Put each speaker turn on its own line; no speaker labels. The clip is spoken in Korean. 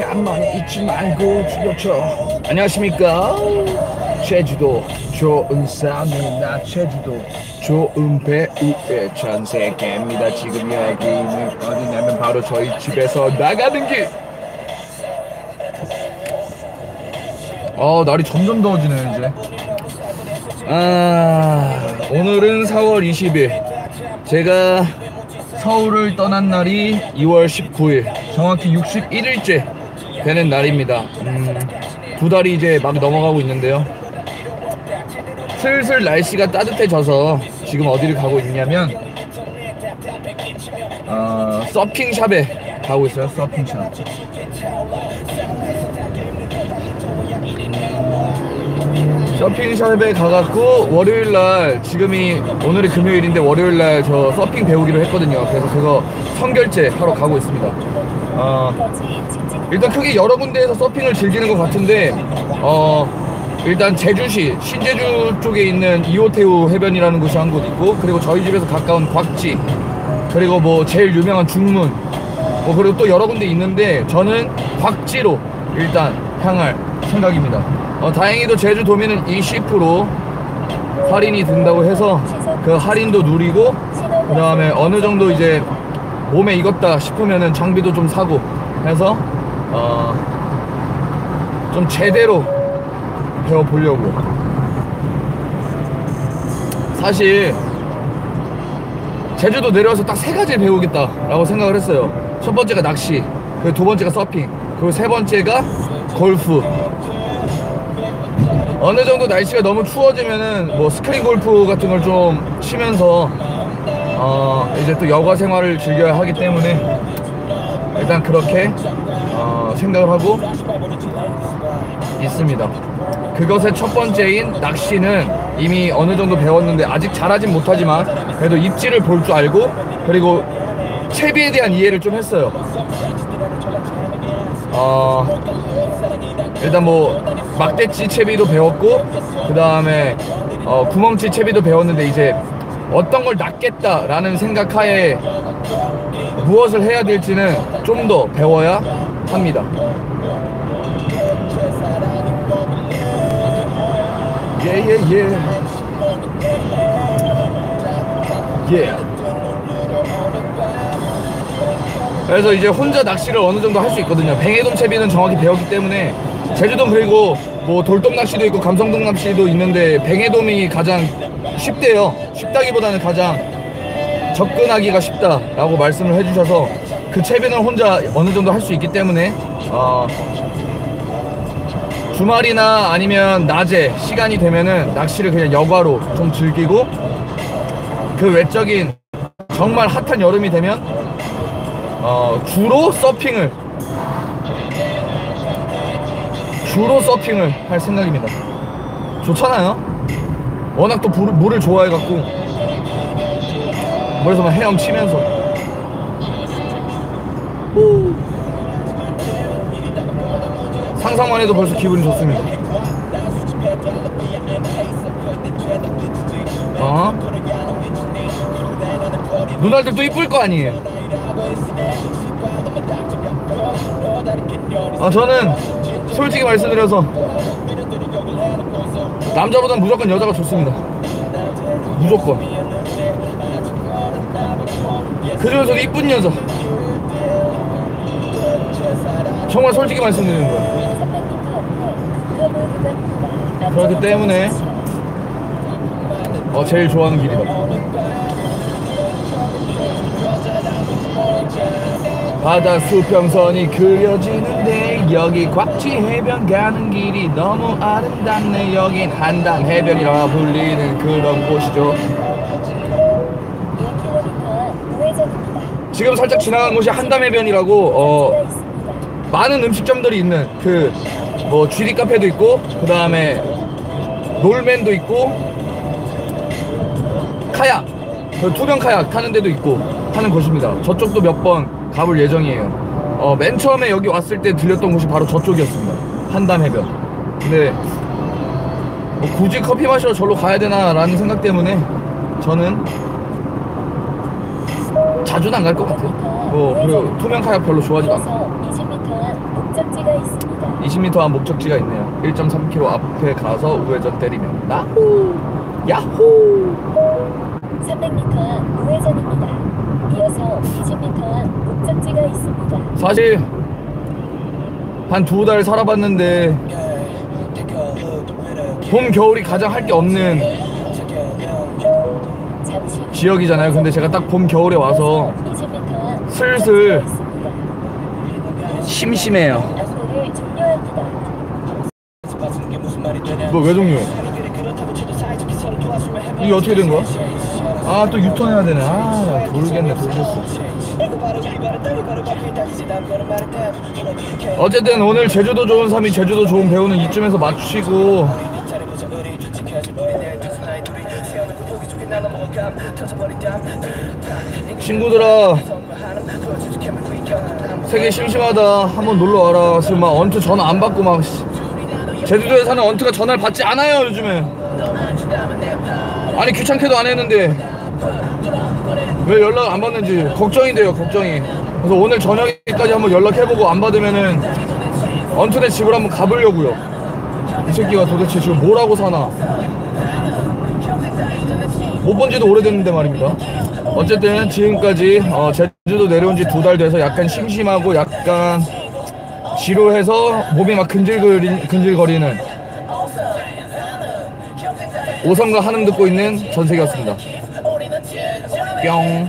가만히 있지 말고 죽여쳐 안녕하십니까 제주도 좋은 사람이나 제주도 좋은 배우의 전 세계입니다 지금 여기는 어디냐면 바로 저희 집에서 나가는 길 어, 날이 점점 더워지네, 이제. 아, 오늘은 4월 20일. 제가 서울을 떠난 날이 2월 19일. 정확히 61일째 되는 날입니다. 음, 두 달이 이제 막 넘어가고 있는데요. 슬슬 날씨가 따뜻해져서 지금 어디를 가고 있냐면, 어, 서핑 샵에 가고 있어요, 서핑 샵. 서핑샵에 가갖고 월요일날 지금이 오늘이 금요일인데 월요일날 저 서핑 배우기로 했거든요. 그래서 그거 선결제 하러 가고 있습니다. 어, 일단 크게 여러 군데에서 서핑을 즐기는 것 같은데 어, 일단 제주시 신제주 쪽에 있는 이호태우 해변이라는 곳이 한 곳 있고 그리고 저희 집에서 가까운 곽지 그리고 뭐 제일 유명한 중문 뭐 그리고 또 여러 군데 있는데 저는 곽지로 일단 향할 생각입니다. 어, 다행히도 제주 도민은 20% 할인이 든다고 해서 그 할인도 누리고 그 다음에 어느 정도 이제 몸에 익었다 싶으면은 장비도 좀 사고 해서 어, 좀 제대로 배워보려고 사실 제주도 내려와서 딱 세 가지 배우겠다 라고 생각을 했어요. 첫 번째가 낚시, 그리고 두 번째가 서핑, 그리고 세 번째가 골프. 어느 정도 날씨가 너무 추워지면은 뭐 스크린 골프 같은 걸 좀 치면서 어 이제 또 여가 생활을 즐겨야 하기 때문에 일단 그렇게 어 생각을 하고 있습니다. 그것의 첫 번째인 낚시는 이미 어느 정도 배웠는데 아직 잘하진 못하지만 그래도 입질을 볼 줄 알고 그리고 채비에 대한 이해를 좀 했어요. 어, 일단 뭐 막대치 채비도 배웠고 그 다음에 어, 구멍치 채비도 배웠는데 이제 어떤 걸 낚겠다라는 생각하에 무엇을 해야 될지는 좀 더 배워야 합니다. 예예예. 예. 그래서 이제 혼자 낚시를 어느 정도 할 수 있거든요. 뱅에돔 채비는 정확히 배웠기 때문에 제주도 그리고 뭐 돌돔 낚시도 있고 감성돔 낚시도 있는데 뱅에돔이 가장 쉽대요. 쉽다기보다는 가장 접근하기가 쉽다라고 말씀을 해주셔서 그 채비는 혼자 어느 정도 할 수 있기 때문에 어, 주말이나 아니면 낮에 시간이 되면은 낚시를 그냥 여가로 좀 즐기고 그 외적인 정말 핫한 여름이 되면 어, 주로 서핑을 주로 서핑을 할 생각입니다. 좋잖아요. 워낙 또 불- 물을 좋아해갖고 물에서 막 헤엄치면서 후. 상상만 해도 벌써 기분이 좋습니다. 어? 누나들 도 이쁠 거 아니에요. 아 저는 솔직히 말씀드려서 남자보단 무조건 여자가 좋습니다. 무조건. 그 중에서도 이쁜 여자. 정말 솔직히 말씀드리는 거예요. 그렇기 때문에 어 제일 좋아하는 길이다. 바다 수평선이 그려지는데 여기 곽지 해변 가는 길이 너무 아름답네 여긴 한강 해변이라 불리는 그런 곳이죠 지금 살짝 지나간 곳이 한담 해변이라고 어 많은 음식점들이 있는 그뭐 GD 카페도 있고 그 다음에 롤맨도 있고 카약 그 투명 카약 타는 데도 있고 하는 곳입니다. 저쪽도 몇번 가볼 예정이에요. 어, 맨 처음에 여기 왔을 때 들렸던 곳이 바로 저쪽이었습니다. 한담 해변. 근데 뭐 굳이 커피 마시러 절로 가야 되나라는 생각 때문에 저는 자주는 안 갈 것 같아요. 뭐 그리고 투명 카약 별로 좋아하지도 않고.
목적지가 있습니다.
20m 앞 목적지가 있네요. 1.3km 앞에 가서 우회전 때리면 나후 야호
300m 앞 우회전입니다. 이어서 20m 앞 목적지가 있습니다.
사실 한 두 달 살아봤는데 봄 겨울이 가장 할 게 없는 지역이잖아요. 근데 제가 딱 봄 겨울에 와서
20m 앞
슬슬. 심심해요.
안내를 종료합니다.
너왜 종료해? 이게 어떻게 된 거야? 아 또 유턴해야 되네. 아 돌겠네 돌겠어. 어쨌든 오늘 제주도 좋은 삶이 제주도 좋은 배우는 이쯤에서 마치고 친구들아 세계 심심하다 한번 놀러 와라 지금 막 언투 전화 안 받고 막 씨. 제주도에 사는 언투가 전화를 받지 않아요 요즘에 아니 귀찮게도 안 했는데 왜 연락 안 받는지 걱정이 돼요 걱정이. 그래서 오늘 저녁까지 한번 연락해보고 안 받으면은 언투네 집을 한번 가보려고요. 이 새끼가 도대체 지금 뭘 하고 사나. 못 본 지도 오래됐는데 말입니다. 어쨌든 지금까지 어, 제주도 내려온 지 두 달 돼서 약간 심심하고 약간 지루해서 몸이 막 근질거리, 근질거리는 오성과 한음 듣고 있는 전세계였습니다 用